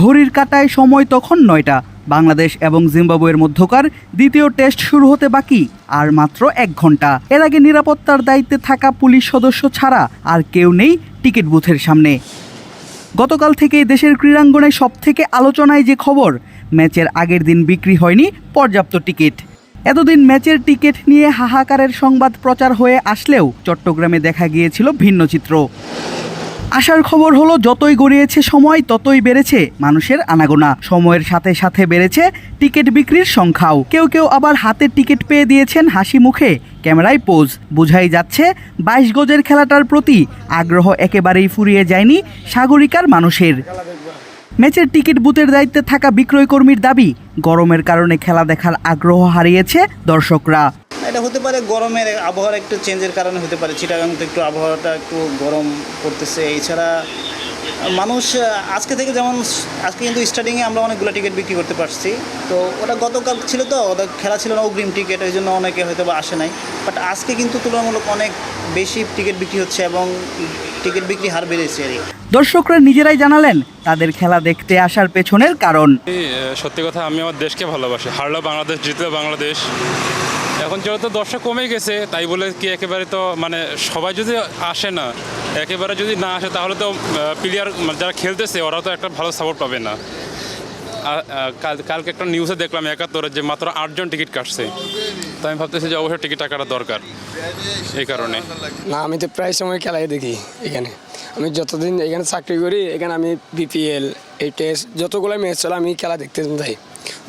ঘড়ির কাটায় সময় তখন নয়টা। বাংলাদেশ এবং জিম্বাবুয়ের মধ্যকার দ্বিতীয় টেস্ট শুরু হতে বাকি, আর মাত্র এক ঘণ্টা এর আগে নিরাপত্তার দায়িত্বে থাকা পুলিশ সদস্য ছাড়া আর কেউ নেই টিকিট বুথের সামনে। গতকাল থেকে দেশের ক্রীড়াঙ্গনে সব থেকে আলোচনায় যে খবর, ম্যাচের আগের দিন বিক্রি হয়নি পর্যাপ্ত টিকিট। এতদিন ম্যাচের টিকিট নিয়ে হাহাকারের সংবাদ প্রচার হয়ে আসলেও চট্টগ্রামে দেখা গিয়েছিল ভিন্ন চিত্র। আসার খবর হলো, যতই গড়িয়েছে সময়, ততই বেড়েছে মানুষের আনাগোনা। সময়ের সাথে সাথে বেড়েছে টিকিট বিক্রির সংখ্যাও। কেউ কেউ আবার হাতে টিকিট পেয়ে দিয়েছেন হাসি মুখে। ক্যামেরায় পোজ। বোঝাই যাচ্ছে, বাইশ গজের খেলাটার প্রতি আগ্রহ একেবারেই ফুরিয়ে যায়নি সাগরিকার মানুষের। ম্যাচের টিকিট বুথের দায়িত্বে থাকা বিক্রয় কর্মীর দাবি, গরমের কারণে খেলা দেখার আগ্রহ হারিয়েছে দর্শকরা। এটা হতে পারে গরমের আবহাওয়ার একটু চেঞ্জের কারণে হতে পারে। চিটাগাং তো একটু আবহাওয়াটা একটু গরম করতেছে এছাড়া মানুষ আজকে থেকে যেমন আজকে কিন্তু স্টার্টিংয়ে আমরা অনেকগুলো টিকিট বিক্রি করতে পারছি। তো ওটা গতকাল ছিল তো ওদের খেলা ছিল না অগ্রিম টিকিট ওই জন্য অনেকে হয়তো বা আসে নাই। বাট আজকে কিন্তু তুলনামূলক অনেক বেশি টিকিট বিক্রি হচ্ছে এবং টিকিট বিক্রি হার বেড়েছে আর কি। দর্শকরা নিজেরাই জানালেন তাদের খেলা দেখতে আসার পেছনের কারণ। সত্যি কথা আমি আমার দেশকে ভালোবাসি। হারলো বাংলাদেশ জিতলেও বাংলাদেশ। এখন যেহেতু দর্শক কমে গেছে, তাই বলে কি একেবারে তো মানে সবাই যদি আসে না, একেবারে যদি না আসে, তাহলে তো প্লেয়ার যারা খেলতেছে, ওরাও তো একটা ভালো সাপোর্ট পাবে না। কালকে একটা নিউজে দেখলাম একাত্তরে যে মাত্র আটজন টিকিট কাটছে। তো আমি ভাবতেছি যে অবশ্যই টিকিট টাকাটা দরকার এই কারণে। না, আমি তো প্রায় সময় খেলাই দেখি এখানে। আমি যতদিন এখানে চাকরি করি, এখানে আমি বিপিএল এই টেস্ট যতগুলো ম্যাচ চলে, আমি খেলা দেখতে যাই।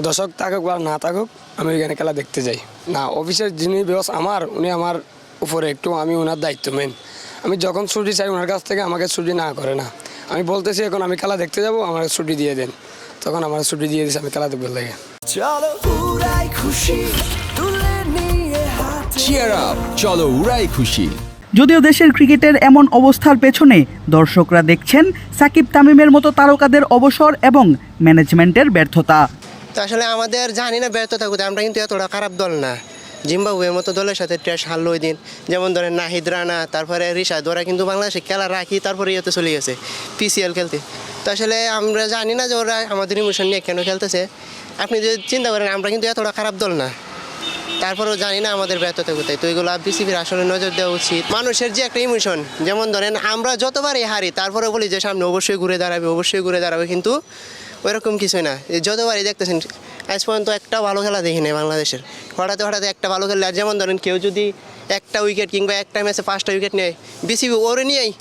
দর্শক থাকুক বা না থাকুক আমি এখানে খেলা দেখতে যাই। না অফিসের যিনি ব্যবস্থা আমার উনি আমার উপরে একটু আমি ওনার দায়িত্ব মেন আমি যখন ছুটি চাই ওনার কাছ থেকে আমাকে ছুটি না করে না। আমি বলতেছি এখন আমি খেলা দেখতে যাব আমাকে ছুটি দিয়ে দেন। তখন আমার ছুটি দিয়ে দিয়েছে আমি খেলা দেখতে লাগে। চিয়ার আপ চলো উড়াই খুশি। যদিও দেশের ক্রিকেটের এমন অবস্থার পেছনে দর্শকরা দেখছেন সাকিব তামিমের মতো তারকাদের অবসর এবং ম্যানেজমেন্টের ব্যর্থতা। তো আসলে আমাদের জানি না ব্যর্থতা কোথায়, আমরা কিন্তু এতটা খারাপ দল না। জিম্বাবুয়ের মতো দলের সাথে টেস্ট হারলো ওই দিন। যেমন ধরেন নাহিদ রানা, তারপরে রিশাদ, ওরা কিন্তু বাংলাদেশে খেলা রাখি, তারপরে ইয়েতে চলে গেছে পিসিএল খেলতে। তো আসলে আমরা জানি না যে ওরা আমাদের ইমোশন নিয়ে কেন খেলতেছে। আপনি যদি চিন্তা করেন, আমরা কিন্তু এতটা খারাপ দল না। তারপরেও জানি না আমাদের ব্যর্থতা কোথায়। তো এগুলো বিসিবির আসলে নজর দেওয়া উচিত। মানুষের যে একটা ইমোশন যেমন ধরেন আমরা যতবারই হারি তারপরে বলি যে সামনে অবশ্যই ঘুরে দাঁড়াবে, অবশ্যই ঘুরে দাঁড়াবে, কিন্তু ওইরকম কিছুই না। যতবারই দেখতেছেন, আজ পর্যন্ত একটা ভালো খেলা দেখি নাই বাংলাদেশের। হঠাৎ হঠাৎ একটা ভালো খেলা যেমন ধরেন কেউ যদি একটা উইকেট কিংবা একটা ম্যাচে পাঁচটা উইকেট নেয় বিসিবি ওরে নিয়েই,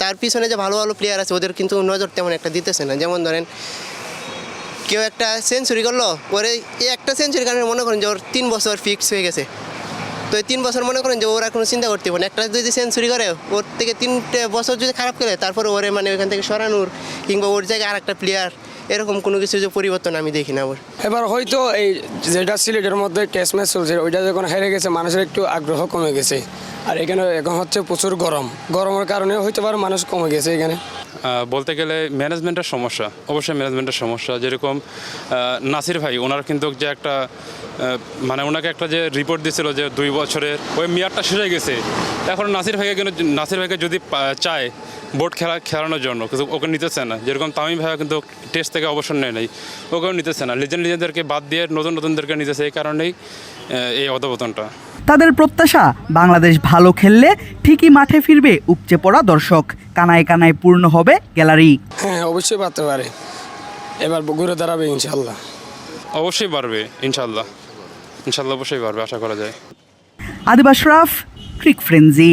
তার পিছনে যে ভালো ভালো প্লেয়ার আছে, ওদের কিন্তু নজর তেমন একটা দিতেছে না। যেমন ধরেন, কেউ একটা সেঞ্চুরি করল, ওরে এই একটা সেঞ্চুরির কারণে মনে করেন যে ওর তিন বছর ফিক্স হয়ে গেছে। তো এই তিন বছর মনে করেন যে ওরা কোনো চিন্তা করতে পারে একটা যদি সেঞ্চুরি করে, ওর থেকে তিনটে বছর যদি খারাপ খেলে, তারপরে ওরে মানে ওইখান থেকে সরানোর কিংবা ওর জায়গায় আর একটা প্লেয়ার এরকম কোনো কিছু যে পরিবর্তন আমি দেখি না ওর এবার হয়তো এই যেটা সিলেটের মধ্যে ক্যাশ ম্যাচ চলছে ওইটা যখন হেরে গেছে, মানুষের একটু আগ্রহ কমে গেছে। আর এখানে এখন হচ্ছে প্রচুর গরম। গরমের কারণে হইতে পারে মানুষ কমে গেছে এখানে। বলতে গেলে ম্যানেজমেন্টের সমস্যা, অবশ্যই ম্যানেজমেন্টের সমস্যা। যেরকম নাসির ভাই, ওনার কিন্তু যে একটা মানে ওনাকে একটা যে রিপোর্ট দিয়েছিল যে দুই বছরের, ওই মেয়াদটা শেষ হয়ে গেছে। এখন নাসির ভাইকে কিন্তু, নাসির ভাইকে যদি চায় বোর্ড খেলা, খেলানোর জন্য, কিন্তু ওকে নিতেছে না। যেরকম তামিম ভাই কিন্তু টেস্ট থেকে অবসর নেয় নাই, ওকেও নিতেছে না। লিজেন্ড লিজেন্ডদেরকে বাদ দিয়ে নতুন নতুনদেরকে নিতেছে এই কারণেই এই অধপতনটা। তাদের প্রত্যাশা বাংলাদেশ ভালো খেললে ঠিকই মাঠে ফিরবে উপচে পড়া দর্শক। কানায় কানায় পূর্ণ হবে গ্যালারি। হ্যাঁ অবশ্যই পারতে পারে। এবার ঘুরে দাঁড়াবে ইনশাল্লাহ অবশ্যই পারবে ইনশাল্লাহ ইনশাল্লাহ অবশ্যই পারবে আশা করা যায়। আদিবাস রাফ ক্রিক ফ্রেন্জি